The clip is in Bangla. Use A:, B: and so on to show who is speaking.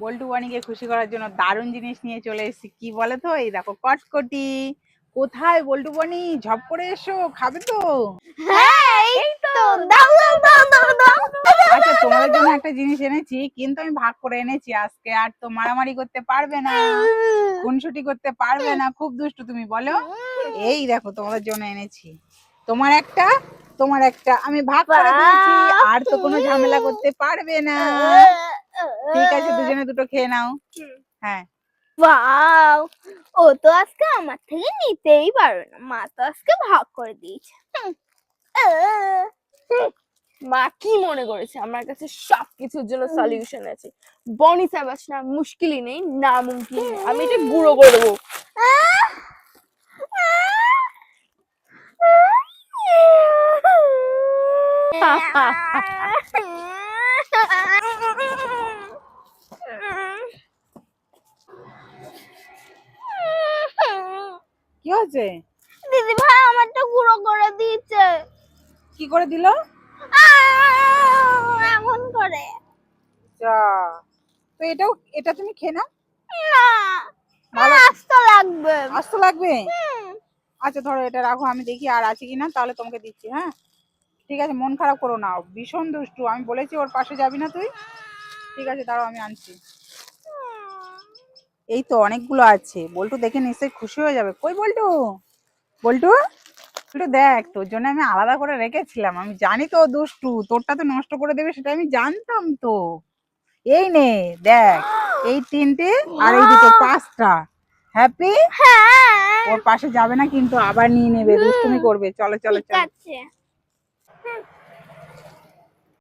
A: বল্টু বানিকে খুশি করার জন্য দারুণ জিনিস নিয়ে চলে এসেছি। কি বলে তো এই দেখো কটকটি। কোথায় বল্টু বানি? ঝপ করে এসো খাবে তো?
B: হ্যাঁ
A: আচ্ছা তোমাদের জন্য একটা জিনিস এনেছি কিন্তু আমি ভাগ করে এনেছি আজকে। আর তো মারামারি করতে পারবে না খুনসুটি করতে পারবে না। খুব দুষ্টু তুমি বলো? এই দেখো তোমাদের জন্য এনেছি। তোমার একটা তোমার একটা। আমি ভাগ করে দিয়েছি আর তো কোনো ঝামেলা করতে পারবে না। দুজনে দুটো খেয়ে নাও। হ্যাঁ।
B: ওয়াও ও তো আজকে আমার থেকে নিতেই পারবে না। মা তো আজকে ভাগ করে দিয়েছে।
C: মা কি মনে করেছে? আমার কাছে সব কিছুর জন্য সলিউশন আছে। বনি সাবাস না মুশকিলই নেই না মুমকিন নেই। আমি এটা গুঁড়ো করে দেবো।
A: কি হয়েছে
B: দিদি ভাই আমারটা গুঁড়ো করে দিয়েছে।
A: কি করে দিল?
B: এমন করে।
A: যা তো এটাও এটা তুমি খেয়ে নাও।
B: না
A: ভালো।
B: আস্ত লাগবে।
A: আস্ত লাগবে? আচ্ছা ধরো এটা রাখো আমি দেখি আর আছে কিনা তাহলে তোমাকে দিচ্ছি হ্যাঁ? ঠিক আছে মন খারাপ করো না ভীষণ দুষ্টু আমি বলেছি ওর পাশে যাবি না তুই? ঠিক আছে দাঁড়াও আমি আনছি। এই তো অনেকগুলো আছে। বল্টু দেখে নিশ্চয়ই খুশি হয়ে যাবে। কই বল্টু? বল্টু? একটু দেখ তোর জন্য আমি আলাদা করে রেখেছিলাম। আমি জানি তো দুষ্টু তোরটা তো নষ্ট করে দেবে সেটা আমি জানতাম তো। এই নে দেখ এই তিনটে আর এই দুটো পাঁচটা। হ্যাপি
B: হ্যাঁ।
A: ওর পাশে যাবে না কিন্তু আবার নিয়ে নেবে দুষ্টুমি করবে। চলো চলো চলো।